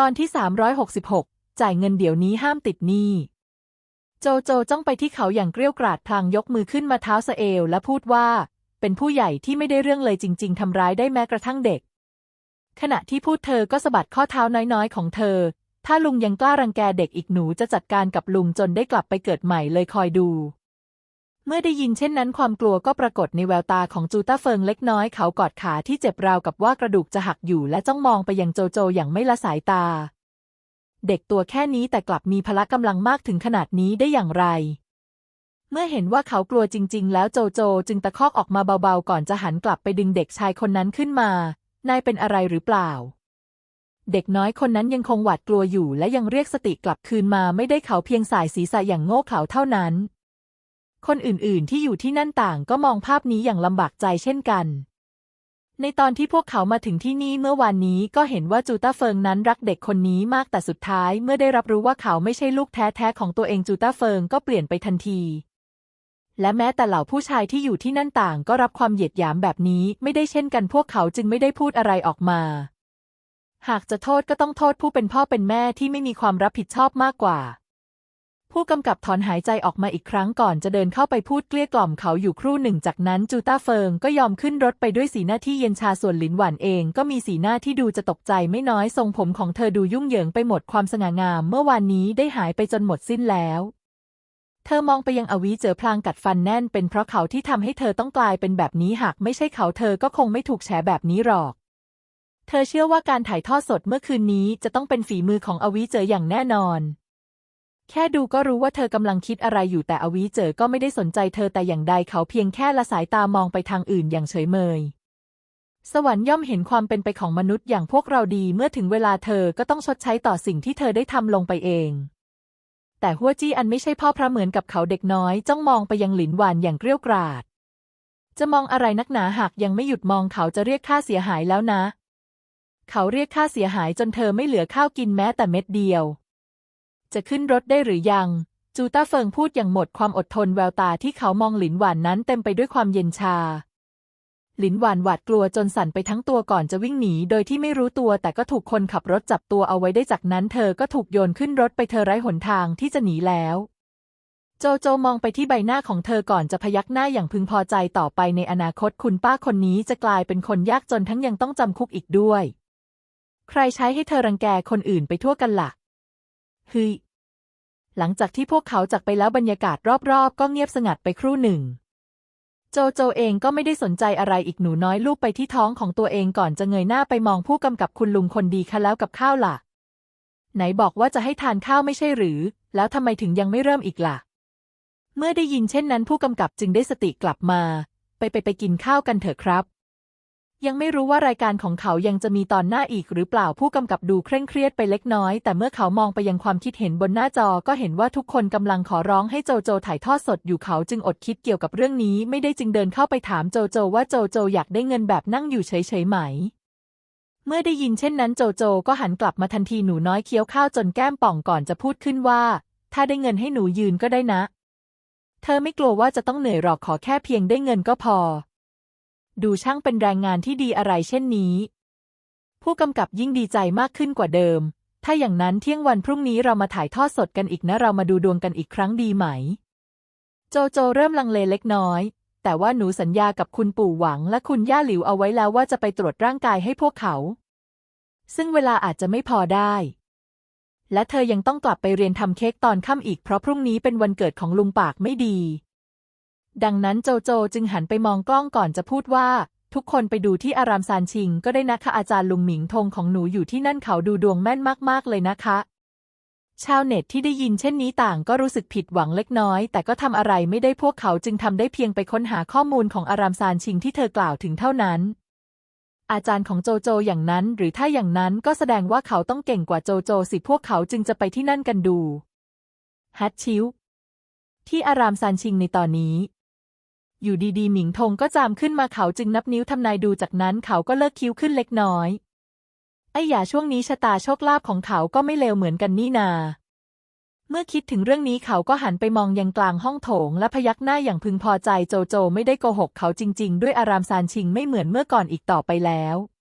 ตอนที่ 366 จ่ายเงินเดี๋ยวนี้ห้ามติดหนี้ โจโจจ้องไปที่เขาอย่างเกรี้ยวกราดพลางยกมือขึ้นมาเท้าสเอวและพูดว่า เป็นผู้ใหญ่ที่ไม่ได้เรื่องเลยจริง ๆทำร้ายได้แม้กระทั่งเด็ก ขณะที่พูดเธอก็สะบัดข้อเท้าน้อยๆ ของเธอ ถ้าลุงยังกล้ารังแกเด็กอีกหนูจะจัดการกับลุงจนได้กลับไปเกิดใหม่เลยคอยดู เมื่อได้ยินเช่นนั้นความกลัวก็ปรากฏในแววตาของจูต้าเฟิงเล็กน้อยเขากอดขาที่เจ็บราวกับว่ากระดูกจะหักอยู่และจ้องมองไปยังโจโจอย่างไม่ละสายตา เด็กตัวแค่นี้แต่กลับมีพละกำลังมากถึงขนาดนี้ได้อย่างไร เมื่อเห็นว่าเขากลัวจริง ๆ แล้วโจโจจึงตะคอกออกมาเบาๆ ก่อนจะหันกลับไปดึงเด็กชายคนนั้นขึ้นมา นายเป็นอะไรหรือเปล่า เด็กน้อยคนนั้นยังคงหวาดกลัวอยู่และยังเรียกสติกลับคืนมาไม่ได้เขาเพียงสายศีรษะอย่างโง่เขลาเท่านั้น คนอื่นๆที่อยู่ที่นั่นต่างก็มองภาพนี้อย่างลำบากใจเช่นกัน ในตอนที่พวกเขามาถึงที่นี่เมื่อวานนี้ก็เห็นว่าจูต้าเฟิงนั้นรักเด็กคนนี้มากแต่สุดท้ายเมื่อได้รับรู้ว่าเขาไม่ใช่ลูกแท้ๆของตัวเองจูต้าเฟิงก็เปลี่ยนไปทันที และแม้แต่เหล่าผู้ชายที่อยู่ที่นั่นต่างก็รับความเหยียดหยามแบบนี้ไม่ได้เช่นกันพวกเขาจึงไม่ได้พูดอะไรออกมา หากจะโทษก็ต้องโทษผู้เป็นพ่อเป็นแม่ที่ไม่มีความรับผิดชอบมากกว่า ผู้กำกับถอนหายใจออกมาอีกครั้งก่อนจะเดินเข้าไปพูดเกลี้ยกล่อมเขาอยู่ครู่หนึ่งจากนั้นจูต้าเฟิงก็ยอมขึ้นรถไปด้วยสีหน้าที่เย็นชาส่วนหลินหวานเองก็มีสีหน้าที่ดูจะตกใจไม่น้อยทรงผมของเธอดูยุ่งเหยิงไปหมดความสง่างาม เมื่อวานนี้ได้หายไปจนหมดสิ้นแล้วเธอมองไปยังอวีเจอพลางกัดฟันแน่นเป็นเพราะเขาที่ทำให้เธอต้องกลายเป็นแบบนี้หากไม่ใช่เขาเธอก็คงไม่ถูกแฉแบบนี้หรอก เธอเชื่อว่าการถ่ายทอดสดเมื่อคืนนี้จะต้องเป็นฝีมือของอวีเจออย่างแน่นอน แค่ดูก็รู้ว่าเธอกำลังคิดอะไรอยู่แต่อวีเจอก็ไม่ได้สนใจเธอแต่อย่างใดเขาเพียงแค่ละสายตามองไปทางอื่นอย่างเฉยเมย สวรรค์ย่อมเห็นความเป็นไปของมนุษย์อย่างพวกเราดีเมื่อถึงเวลาเธอก็ต้องชดใช้ต่อสิ่งที่เธอได้ทำลงไปเอง แต่หัวจี้อันไม่ใช่พ่อพระเหมือนกับเขาเด็กน้อยจ้องมองไปยังหลินหวานอย่างเกรี้ยวกราด จะมองอะไรนักหนาหากยังไม่หยุดมองเขาจะเรียกค่าเสียหายแล้วนะ เขาเรียกค่าเสียหายจนเธอไม่เหลือข้าวกินแม้แต่เม็ดเดียว จะขึ้นรถได้หรือยัง จูต้าเฟิงพูดอย่างหมดความอดทนแววตาที่เขามองหลินหวานนั้นเต็มไปด้วยความเย็นชา หลินหวานหวาดกลัวจนสั่นไปทั้งตัวก่อนจะวิ่งหนี โดยที่ไม่รู้ตัวแต่ก็ถูกคนขับรถจับตัวเอาไว้ได้จากนั้นเธอก็ถูกโยนขึ้นรถไปเธอไร้หนทางที่จะหนีแล้วโจโจมองไปที่ใบหน้าของเธอก่อนจะพยักหน้าอย่างพึงพอใจต่อไปในอนาคตคุณป้าคนนี้จะกลายเป็นคนยากจนทั้งยังต้องจำคุกอีกด้วย ใครใช้ให้เธอรังแกคนอื่นไปทั่วกันละ่ะ ฮึยหลังจากที่พวกเขาจากไปแล้วบรรยากาศรอบๆ ก็เงียบสงัดไปครู่หนึ่ง โจโจเองก็ไม่ได้สนใจอะไรอีกหนูน้อยลูกไปที่ท้องของตัวเองก่อนจะเงยหน้าไปมองผู้กำกับคุณลุงคนดีคะแล้วกับข้าวล่ะ ไหนบอกว่าจะให้ทานข้าวไม่ใช่หรือ แล้วทำไมถึงยังไม่เริ่มอีกล่ะ เมื่อได้ยินเช่นนั้นผู้กำกับจึงได้สติกลับมา ไปไปไปกินข้าวกันเถอะครับ ยังไม่รู้ว่ารายการของเขายังจะมีตอนหน้าอีกหรือเปล่าผู้กำกับดูเคร่งเครียดไปเล็กน้อย แต่เมื่อเขามองไปยังความคิดเห็นบนหน้าจอก็เห็นว่าทุกคนกำลังขอร้องให้โจโจถ่ายทอดสดอยู่เขาจึงอดคิดเกี่ยวกับเรื่องนี้ ไม่ได้จึงเดินเข้าไปถามโจโจว่าโจโจอยากได้เงินแบบนั่งอยู่เฉยๆไหม เมื่อได้ยินเช่นนั้นโจโจก็หันกลับมาทันทีหนูน้อยเคี้ยวข้าวจนแก้มป่องก่อนจะพูดขึ้นว่า ถ้าได้เงินให้หนูยืนก็ได้นะ เธอไม่กลัวว่าจะต้องเหนื่อยหรอกขอแค่เพียงได้เงินก็พอ ดูช่างเป็นแรงงานที่ดีอะไรเช่นนี้ ผู้กำกับยิ่งดีใจมากขึ้นกว่าเดิม ถ้าอย่างนั้นเที่ยงวันพรุ่งนี้เรามาถ่ายทอดสดกันอีกนะเรามาดูดวงกันอีกครั้งดีไหม โจโจเริ่มลังเลเล็กน้อย แต่ว่าหนูสัญญากับคุณปู่หวังและคุณย่าหลิวเอาไว้แล้วว่าจะไปตรวจร่างกายให้พวกเขา ซึ่งเวลาอาจจะไม่พอได้ และเธอยังต้องกลับไปเรียนทำเค้กตอนค่ำอีกเพราะพรุ่งนี้เป็นวันเกิดของลุงปากไม่ดี ดังนั้นโจโจจึงหันไปมองกล้องก่อนจะพูดว่า ทุกคนไปดูที่อารามซานชิง ก็ได้นะคะอาจารย์ลุงหมิงทงของหนูอยู่ที่นั่นเขาดูดวงแม่นมากๆเลยนะคะ ชาวเน็ตที่ได้ยินเช่นนี้ต่างก็รู้สึกผิดหวังเล็กน้อย แต่ก็ทำอะไรไม่ได้พวกเขาจึงทำได้เพียงไปค้นหาข้อมูลของอารามซานชิงที่เธอกล่าวถึงเท่านั้นอาจารย์ของโจโจอย่างนั้น หรือถ้าอย่างนั้นก็แสดงว่าเขาต้องเก่งกว่าโจโจสิพวกเขาจึงจะไปที่นั่นกันดูฮัตชิว ที่อารามซานชิงในตอนนี้ อยู่ดีๆหมิงทงก็จามขึ้นมาเขาจึงนับนิ้วทำนายดูจากนั้นเขาก็เลิกคิ้วขึ้นเล็กน้อยไอ้หยาช่วงนี้ชะตาโชคลาภของเขาก็ไม่เลวเหมือนกันนี่นา เมื่อคิดถึงเรื่องนี้เขาก็หันไปมองยังกลางห้องโถง และพยักหน้าอย่างพึงพอใจโจโจไม่ได้โกหกเขาจริง ๆ ด้วยอารามซานชิงไม่เหมือนเมื่อก่อนอีกต่อไปแล้ว